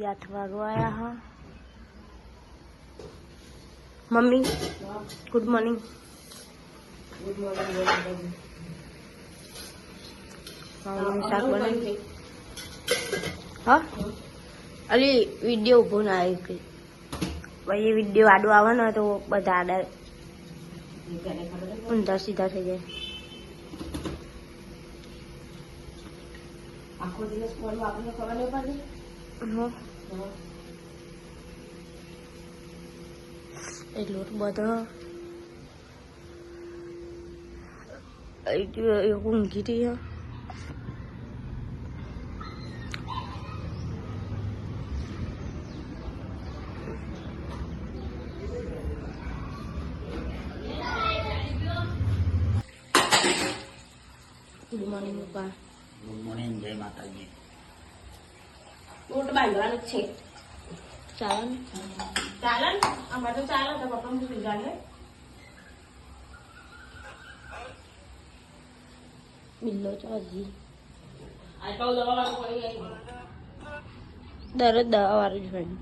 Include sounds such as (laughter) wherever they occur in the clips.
વાગવા આવ્યા હા. મમ્મી ગુડ મોર્નિંગ શાક બનાવી હા? અલી વીડિયો ઊભો ના આવી ગઈ. પછી વીડિયો આડો આવે ને તો બધા આડા ઊંધા સીધા થઈ જાય. આખો દિવસ આપણને ખબર નહીં પડતી? હં. એટલું તો બધો એ ઊંઘી રહી હે. ગુડ મોર્નિંગ પપ્પા ગુડ મોર્નિંગ જય માતાજી ઊંટ બાંધવાનું જ છે. ચાલો ને. ચાલે ને. અમારે તો ચાલે તો પપ્પા મૂકી જાય બિલ્લો ગઈ દરરોજ દવા વાળું જ હોય.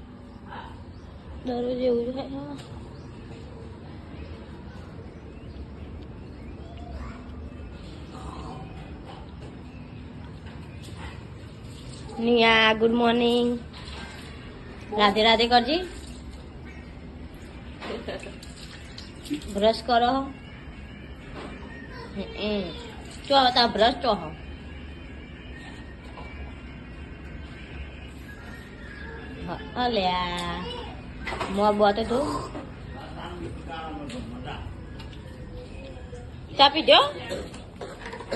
દરરોજ એવું જ હોય નિયા ગુડ મોર્નિંગ રાધે રાધે કરજી બ્રશ કરો એ ચો તા બ્રશ ચો હો અલ્યા મોં બો તો ધો ચા પી દો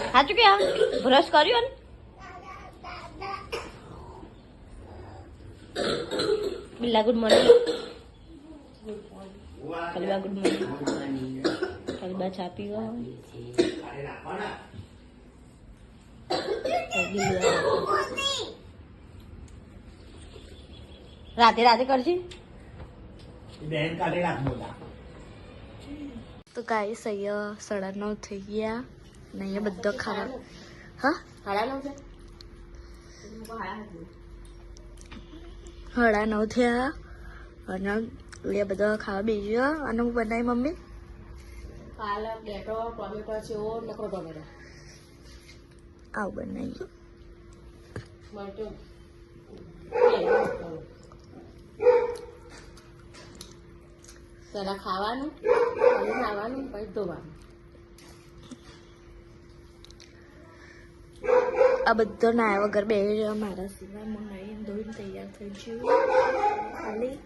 સાચું કે બ્રશ કર્યો ને બિલ્લા ગુડ મોર્નિંગ કલબા ગુડ મોર્નિંગ કલબા ચા પીવા રાધે રાધે કરજી બેન કાઢી રાખ મોટા તો ગાઈસ અહીંયા સાડા નવ થઈ ગયા ને અહીંયા બધો ખાવા હા હાડા નવ છે સાડા નવ થયા. અને એ બધા ખાવા બેસી ગયા. અને હું બનાવી મમ્મી? કાલે ડેટો ટોમેટો ઓ નકરો ટોમેટો આવું બનાવી મરચું પેલા ખાવાનું ખાવાનું પછી ધોવાનું. આ બધો નાયા વગર બે મારા સિવાય. મંગાવીને ધોઈને તૈયાર થઈ ગયું ખાલી.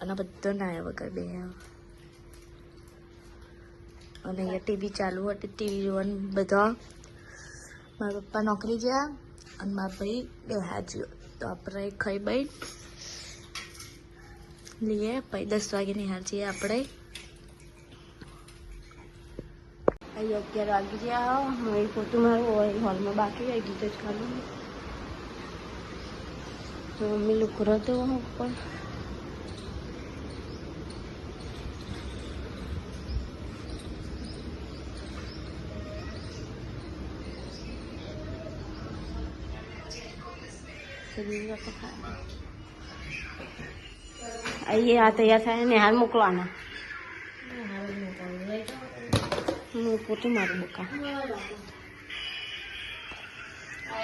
અને બધો નાયા વગર બે અને અહીંયા ટીવી ચાલુ હતી. ટીવી જોવાનું બધા. મારા પપ્પા નોકરી ગયા અને મારા ભાઈ બે હાજર તો આપણે ખાઈ બાઈ. લઈએ. પછી દસ વાગે નિહાર છીએ આપણે અહીં અગિયાર વાગી ગયા મારી પોતું મારું હોય, હોલમાં બાકી હોય ગીત જ ખાલું. તો મમ્મી લુકરો તો ઉપર. અહીં આ તૈયાર થાય ને હાલ મોકલવાના. હું પોતું મારું બકા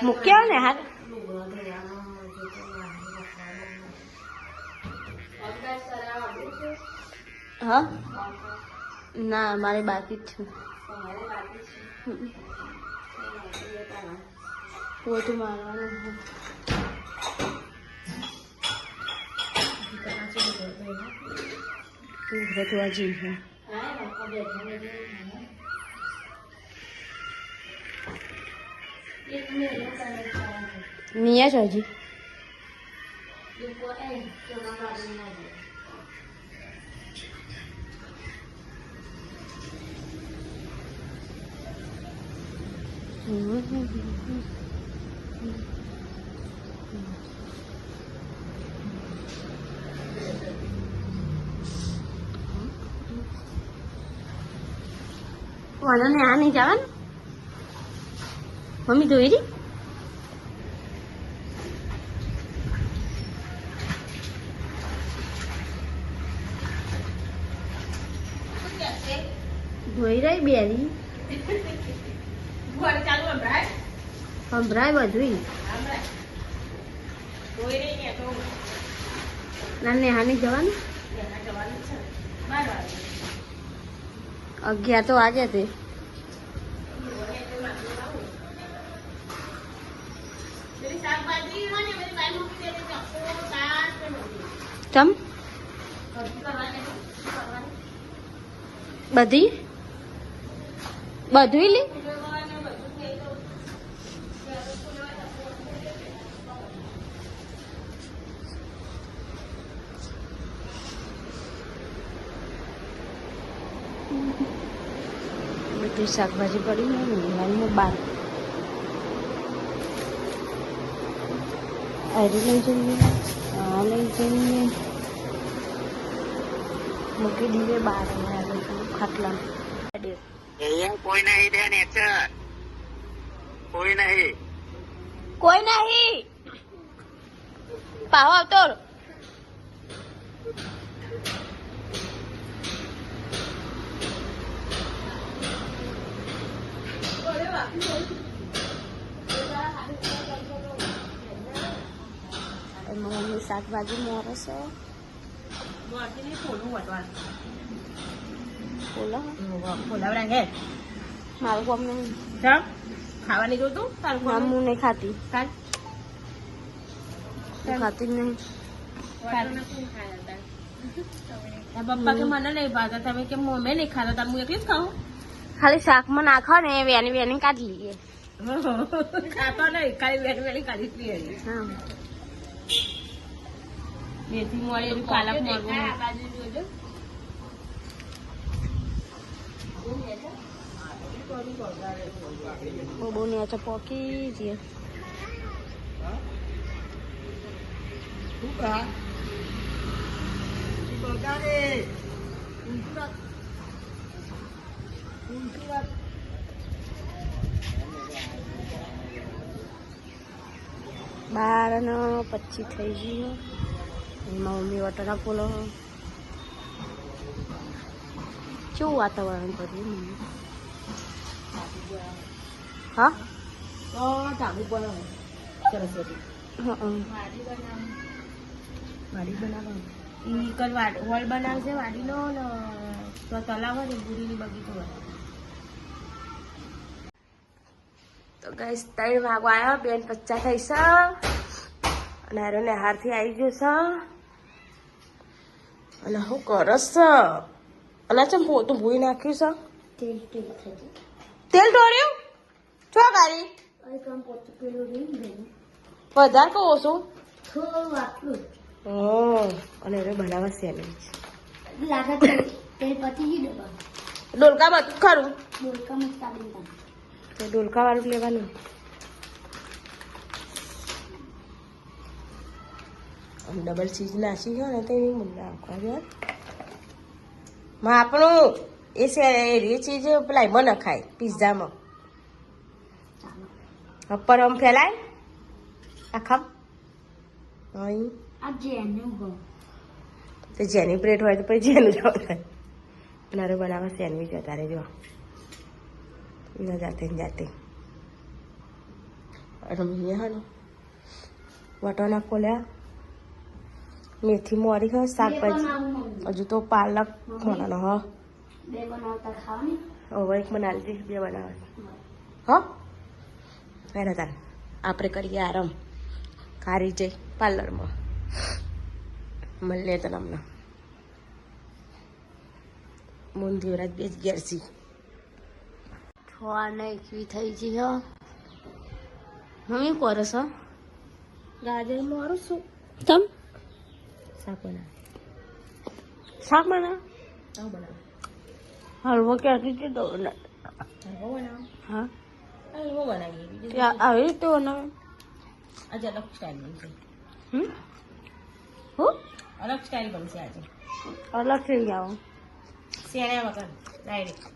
મૂક્યા ને હાલ હા ના, મારે બાકી જ છું. પોતું મારવાનું. બધું છે નિયા છે હજી વાંધો ને આ નહીં જવાનું મમ્મી ધોઈ રી ધોઈ રહી બેરી સંભળાય બધું ના નેહાને જવાનું? અગિયાર તો આજે તે ચમ. બધી? બધું લી? બધું શાકભાજી પડી ને બાર. અરી લઈ જઈએ. આ લઈ જઈએ મૂકી દીધે અહીંયા આગળ ખાટલા. કોઈ નહીં બેન એક કોઈ નહીં. કોઈ નહીં. પાહો આવતો એમાં મમ્મી શાકભાજી મોરે છે મોરથી નહીં, ફોલું વધવાનું. બોલો ફોલાવડા ઘેર. મારું કોમ નહીં. ખાવાની જોતું તારું હું નહીં ખાતી. ખાતી જ નહીં. પપ્પા કે મને નહીં ભાવતા તમે કે મમ્મી નહીં ખાતા હું એકલી જ ખાલી શાકમાં નાખો ને વેની વેની કાઢી લઈએ. ખાતો નહીં ખાલી વેની વેલી કાઢી જ મેથી મોળી એવી પાલક મળવું બહુ બહુ નેચો પોકી જઈએ બાર ને પચીસ થઈ ગયું. એમાં મમ્મી વટાણા આપોલો કેવું વાતાવરણ કર્યું મમ્મી? હા? તો ધાબુ પર સરસ હતી વાડી બનાવવાનું? કલ વાડ હોલ બનાવશે વાડીનો ને તો તલાવ ને પૂરીની બગીચો તો ગાઈસ ત્રણ વાગવા આવ્યા બેન પચાસ થઈ છે અને હારથી આવી ગયું છે અને હું કરસ અને ચમ તું ભૂઈ નાખ્યું છે તેલ ઢોર્યું છો ગાડી વધારે કહો છું અને એને બનાવવા સેન્ડવિચ ડોલકા હતું ખરું તો ડોલકા વાળું લેવાનું ડબલ ચીજ નાખી હોય ને તો એની મુન્ના આખવા માં આપણું એ એ ચીજ પેલા એમાં નખાય પિઝામાં અપર આમ ફેલાય. આખા તો જેની પ્લેટ હોય તો પછી જેનું જવા થાય નારે બનાવે સેન્ડવીચ વધારે જો. ના જાતે જાતે. રમીએ હા વટાણા ખોલ્યા. મેથી મોરી હોય શાકભાજી. હજુ તો પાલક બનાવવાનો હ. હવે એક બનાવી બે બનાવે હ? પહેલા તાર આપણે કરીએ આરામ કારી જઈ પાર્લરમાં. મળીએ તને હમણાં મુંદીવરાજ બે જ ગેરસી છોને એકવી થઈ ગઈ હો. મમ્મી કરો છો? ગાજર મારું શું તમ? શાક બનાવે શાક બનાવ બનાવ હલવો ક્યાંથી કીધો હલવો બનાવો હા? હલવો બનાવીએ આવી રીતે બનાવે આજે અલગ સ્ટાઇલ બનશે. હું? અલગ સ્ટાઇલ બનશે આજે. અલગ થઈ જાઓ શેણા વગર ડાયરેક્ટ.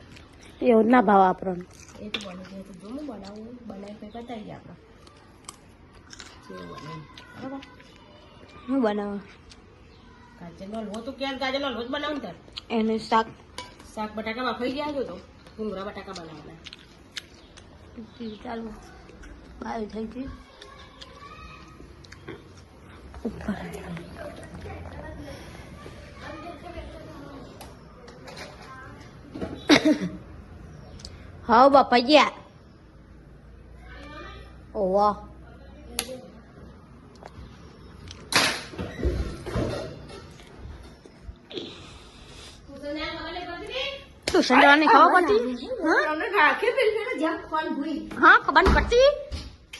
એવું ના ભાવ આપણને. એ તો બની જાય જો હું બનાવું બનાવી કંઈ બતાવીએ આપણે. હું બનાવું? ગાજરનો હલવો તો ક્યાં ગાજરનો હલવો જ બનાવું તાર? એને શાક. શાક બટાકા બફાઈ ગયા છો તો? ભૂંગળા બટાકા બનાવવાના. ચાલો બાય થઈ ગઈ. ઉપર (coughs) હા બાપા ગયા. ઓવા. ટ્યુશન જવાની ખબર પડતી હા ખબર પડતી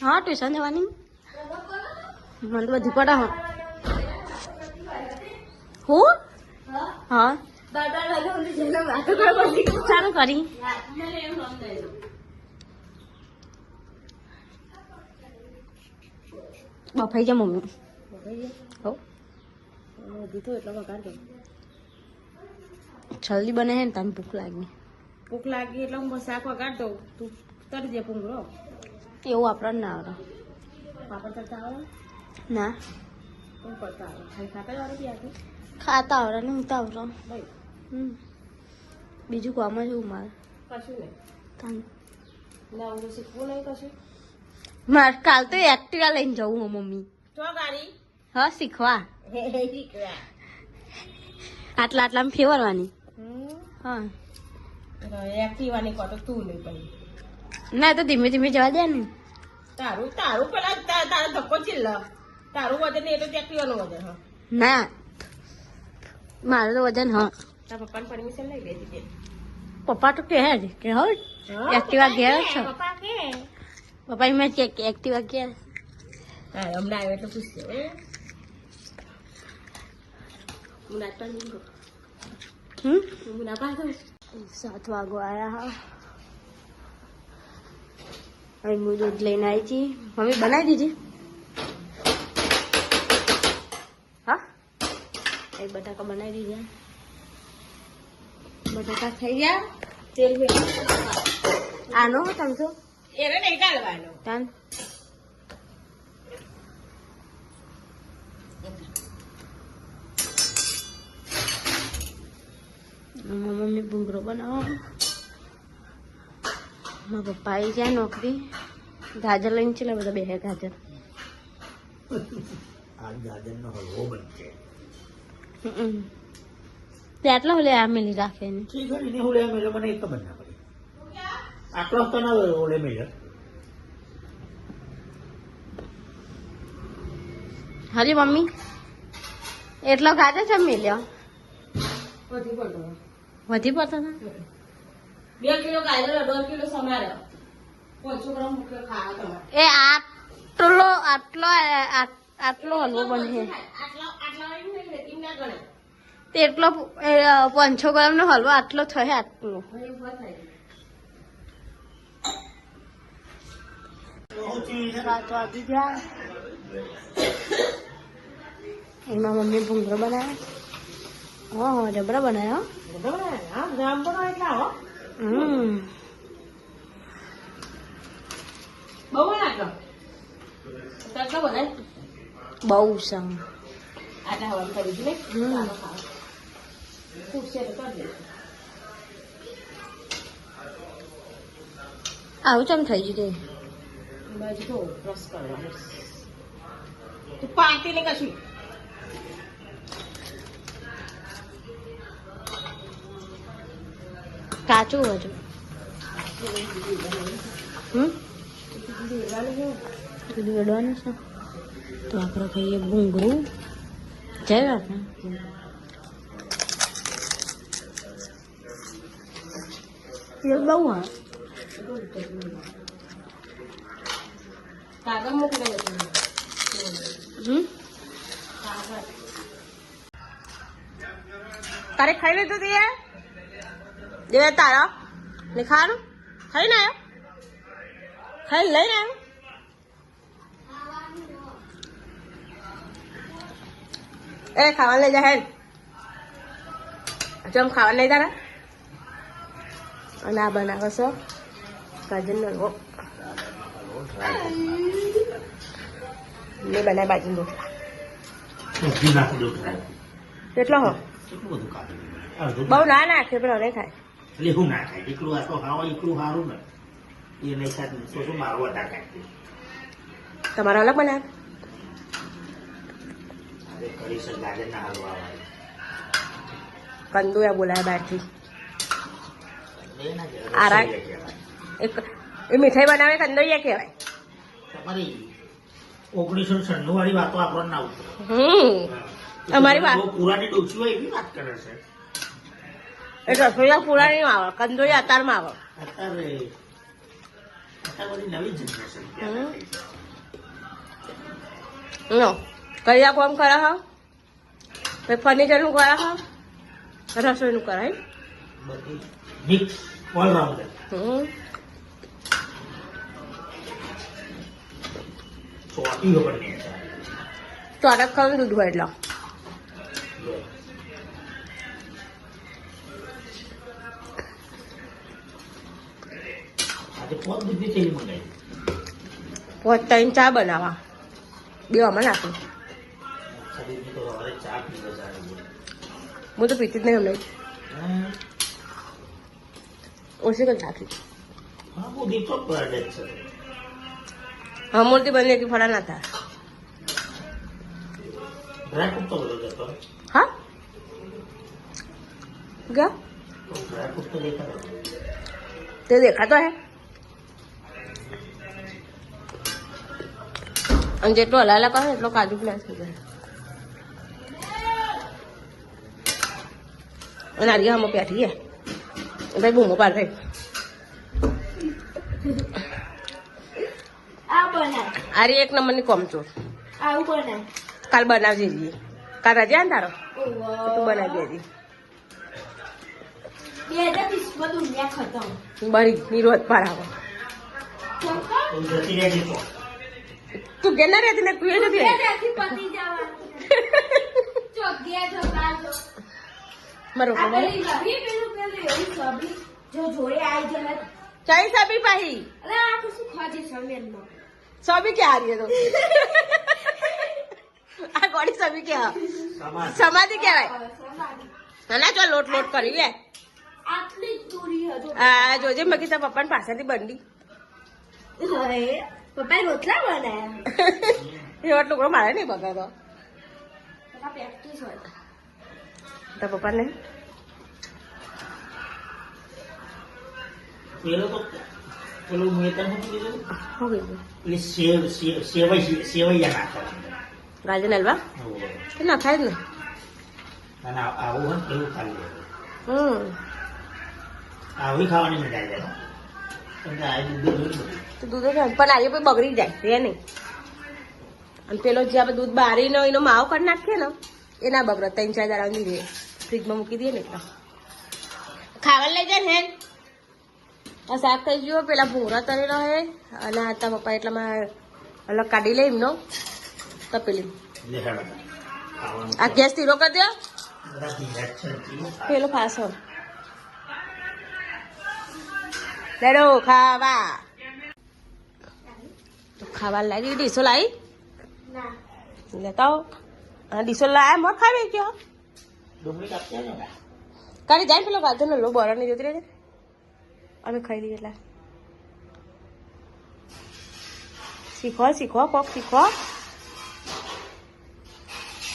હા તું જવાની મને બધું પડે હા હું હા સારું કરી બફાઈ જા મમ્મી હો બધું તો એટલો વગાડ દો જલ્દી બને છે ને તને ભૂખ લાગી. ભૂખ લાગી એટલે હું શાક કાઢ દઉં તું તરી દે ભૂંગળો. એવું આપણને ના આવડે પાપડ તરતા આવડે ના. કોણ કરતા આવડે ખાતા આવડે આવે ત્યાંથી ખાતા આવડે ને હું તો આવડે. બીજું કામ જ હું મારે. કશું નહીં. તને. ના હું શીખવું નહીં કશું. મારે કાલ તો એક્ટિવા લઈને જવું હું મમ્મી. તો ગાડી? હા શીખવા. (laughs) શીખવા. આટલા આટલામાં ફેરવાની હમ હા. એક્ટિવાની તું નહીં ના તો ધીમે ધીમે જવા દે ને. તારું તારું પેલા તારો ધક્કો ચિલ્લ તારું વજન નહીં એટલે એક્ટિવાનું વજન હા. ના. મારું તો વજન હા. તારા પપ્પાની પરમિશન લઈ લેતી પપ્પા તો કહે જ કે હો એક્ટિવા ગયા છો. પપ્પા કે. પપ્પા મેં કે એક્ટિવા ગયા હા હમણાં આવ્યો એટલે પૂછ્યો હું. નાચવા નહીં. સાત વાગો આવ્યા હા હવે હું દૂધ લઈને આવી છી મમ્મી બનાવી દીધી હા એ બટાકા બનાવી દીધા બટાકા થઈ ગયા તેલ આનો તમે તો એને નહીં ગાળવાનો મારી મમ્મી ભૂંગળો બનાવો મારા પપ્પા આવી જાય નોકરી ગાજર લઈને છે બધા બે ગાજર આટલા ઓલે આ મેલી રાખે આટલો તો ના ઓલે મેળ્યો હરી મમ્મી એટલો ગાજર છે મેલ્યો વધી પડતો બે કિલો ગાજર દોઢ કિલો સમારે પાંચસો ગ્રામ મૂકે ખાવા તમારે. એ આટલો આટલો આટલો હલવો બનશે આટલા આટલા વાળી નહીં લેતી ના ગણે. તે એટલો પાંચસો ગ્રામ નો હલવો આટલો થશે આટલો. એમાં મમ્મી ભૂંગળો બનાવ્યો હા જબરા બનાવ્યો બરાબર હા ગ્રામ પણ એટલા હો હમ બહુ આટલો કેટલો બનાય બહુ સમ આટલા હવાનું કરી દીધું ને હમ. ચાલો ખાઓ. ખૂટશે તો કરી દે આવું ચમ થઈ ગયું તે બાજુ તો રસ કરવાનો તું પાતી ને કશું કાચું હજુ હમ? તો આપણે ખાઈએ ભૂંગળું. જય આપણે એ બહુ હા કાગળ મોકલે હમ? તારે ખાઈ લીધું તું યાર દેવે તારા ને ખાવાનું ખાઈ ને આવ્યો ખાઈ લઈને આવ્યો એ ખાવાનું લઈ જા હેડ ચમ ખાવાનું લઈ તારા અને આ બનાવો છો ગાજરનો હલવો મેં બનાવી બાજુ રોટલા નાખી દઉં કેટલો હો કેટલું બધું કાઢી અડધું બહુ ના નાખે પણ હવે ખાય એટલે એવું ના થાય. એકલું આ તો હાવ એકલું સારું ને એ નહીં સાથે તો શું મારો વધારે થાય તમારા અલગ બનાવ? આજે કરી છે ગાજરના હલવા વાળી. કંદોયા બોલાય બહારથી. એ આરા- એક એ મીઠાઈ બનાવે કંદોયા કહેવાય. તમારી ઓગણીસો છન્નું વાળી વાતો આપણને ના ઉતરે. હમ. અમારી વાત- પુરાની ડોસી હોય એવી વાત કરે છે. એ રસોઈયા પૂરા નહીં આવે કંદોયા અતારમાં આવે. નો કયા કોમ કરા હા? પછી ફર્નિચરનું કરા હા? રસોઈનું કરે બધી મિક્સ ઓલરાઉન્ડર હમ. ચોટી ખબર નહીં. ચોરક ખાવાનું દૂધ હોય એટલે. પોત દૂધની થેલી મંગાવી પોત ત્રણ ચા બનાવવા બે આમાં નાખું ખરીદની તો હવે ચા પીવે સારી છે. હું તો પીતી જ નહીં હમણાં. હા, ઓછી કરી નાખી. હા બહુ દીપક બર્થડે છે. અમૂર્તિ બને કે ફળા ના થાય. ડ્રાય ફ્રૂટ તો બધો જતો હા? ગયા તો ડ્રાય ફ્રૂટ તો અને જેટલો હલાલા કરે એટલો કાજુ પ્લાસ થઈ જાય. અને આજે આમાં પેઠી હે. ભાઈ બૂમો પાડ. ભાઈ આ એક નંબરની કોમચોર. કાલ બનાવજે જઈએ કાલ રજા ને તારો? તું બનાવી દેજે બરી નિરોધ પાડાવો. તો જતી ગેલા રહેતી ને તું એ. ત્યાંથી પતી જવાનું. ચોગ્યા (laughs) જો કાજો મારો ખબર? જો જોડે આવી જાય ચાઈ સાબી પાહી. અરે આ તો શું ખાજે સમેનમાં સબી કે હારી તો? (laughs) આ ગોડી સબી કે સમાધિ. કહેવાય. ના જો લોટ લોટ કરી લે. આટલી જ દૂરી હજુ. આ જોજે મગી તા પપ્પાની પાસેથી બંડી. હવે પપ્પાએ રોટલા બનાયા (laughs) એવો ટુકડો મારે નહીં બગાડો પપ્પા પ્રેક્ટિસ હોય. તારા પપ્પાને? પેલો તો પેલું મેં તને શું કીધું? પેલી સેવ સેવ સેવઈ સેવૈયા નાખવાના. ગાજર હલવા? એ ના થાય જ ને. આવું હોય એવું ખાલી હમ. આવી ખાવાની મજા આવી તો દૂધ. પણ આજે પછી બગડી જાય રે નહીં? અને પેલો જે આપણે દૂધ બારીનો એનો માવો કરી નાખીએ ને એ ના બગડે. ત્રણ ચાર દાડા રહે. ફ્રીજમાં મૂકી દઈએ ને એટલે. ખાવા લઈ જાય ને આ શાક થઈ ગયો પેલા ભૂરા તરેલો હે અને આ તારા પપ્પા એટલામાં અલગ કાઢી લે એમનો તપેલી. આ ગેસ ધીરો કરી દો પેલો પાછો લેડો ખાવા તો ખાવા લાગી ડીસો લાવી ના લેતા આ ડીસો લાયા મોર ખાવી ગયો કાલે જાય પેલો ગાજર ને લો બરા ની જોતી રહેજે અમે ખાઈ લઈએ એટલે શીખો શીખો કોક શીખો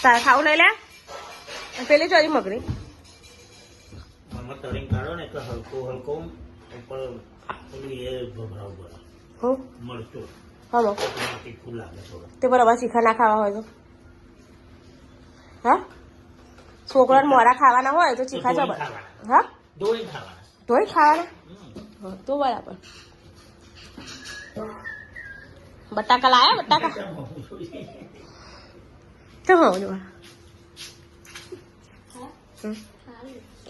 તારે ખાવું લઈ લે પેલી ચોરી મગરી કાઢો ને એટલે હલકો હલકો ઉપર તે બરાબર શીખા ના ખાવા હોય તો. હા? છોકરાને મોરા ખાવાના હોય તો ચીખા જબર. હા? ધોઈને ખાવાના? તો બરાબર. બટાકા લાયા બટાકા? તો હા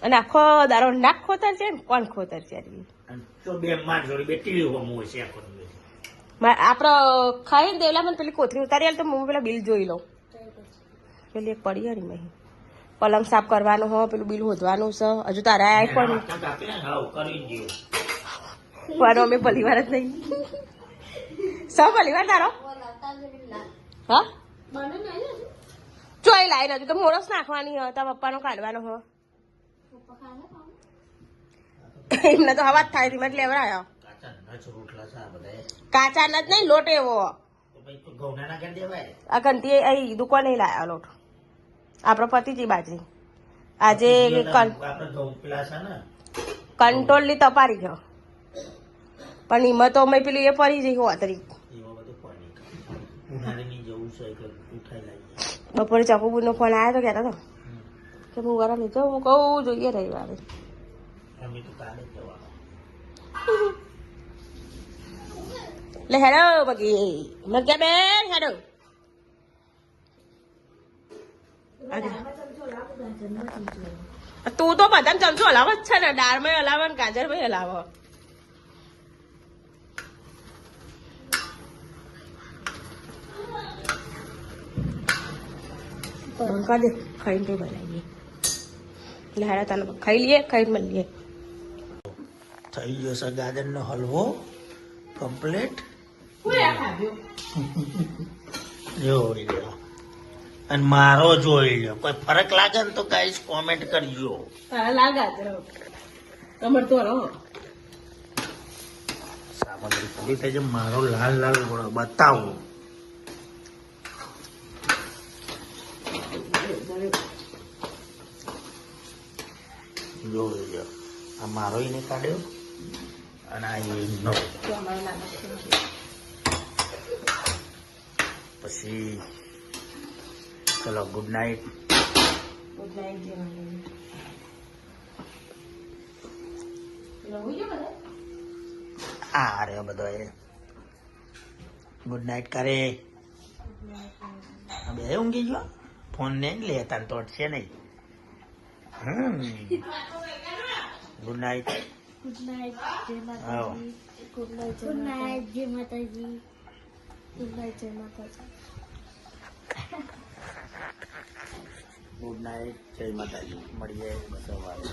અને આખો દારો નાક ખોતર છે કોણ ખોતર છે તો બે માર જોડી બે ટીવી હોમું હોય છે આખો દિવસ. મા- આપડે ખાઈ દેવલા મને પેલી કોથરી ઉતારી આલ તો હું પેલા બિલ જોઈ લઉં. પેલી એક પડી હરી મહી. પલંગ સાફ કરવાનું હો પેલું બિલ હોદવાનું છે હજુ તારા આય પણ. અમે પરિવાર જ નહીં. સૌ પરિવાર તારો? હા? ચોઈ લાઈ હજુ તો મોરસ નાખવાની હ તારા પપ્પાનો કાઢવાનો હો. પપ્પા ખાને (laughs) એમને તો હવા જ થાય હતી એટલે લેવડાયો કાચા નચ રોટલા છે આ બધા કાચા ન જ નહીં લોટ એવો. પછી તો ના અહીં દુકાને લાયા લોટ. આપણો પતિજી બાજરી. આજે ને. કંટ્રોલની તપારી ગયો. પણ એમાં તો અમે પેલી એ પડી જઈ હોતરી બપોરે બપોરે ચકુબુનો ફોન આવ્યો તો કહેતા તો કે હું ગરમ નીચે હું કહું જોઈએ રવિવારે અમે તો કાલે જ જવાનું લે હેડો બગી મગ્યા બેન? હેડો તું તો બધા ચમચો હલાવ જ છે ને. દાળમાં હલાવો ને ગાજરમાં હલાવો. ખાઈને કઈ બનાવીએ. લે હેડો તને ખાઈ લઈએ ખાઈને મળીએ થઈ ગયો છે ગાજરનો હલવો કમ્પ્લીટ જોઈ લો અને મારો જોઈ લો કોઈ ફરક લાગે ને તો ગાઈસ કોમેન્ટ કરજો. સામગ્રી પૂરી થઈ છે મારો લાલ લાલ ગોળો બતાવો. જોઈ લો આ મારો એને કાઢ્યો? અને આ એનો પછી ચલો ગુડ નાઇટ આ રહ્યો બધો એ. ગુડ નાઇટ કરે. બે ઊંઘી ગયો? ફોન ને લેતા તોડશે નહીં. હમ. (laughs) ગુડ નાઇટ ગુડ નાઇટ જય માતાજી ગુડ નાઇટ ગુડ નાઇટ જય માતાજી ગુડ નાઇટ જય માતાજી ગુડ નાઇટ જય માતાજી મળીએ સવારે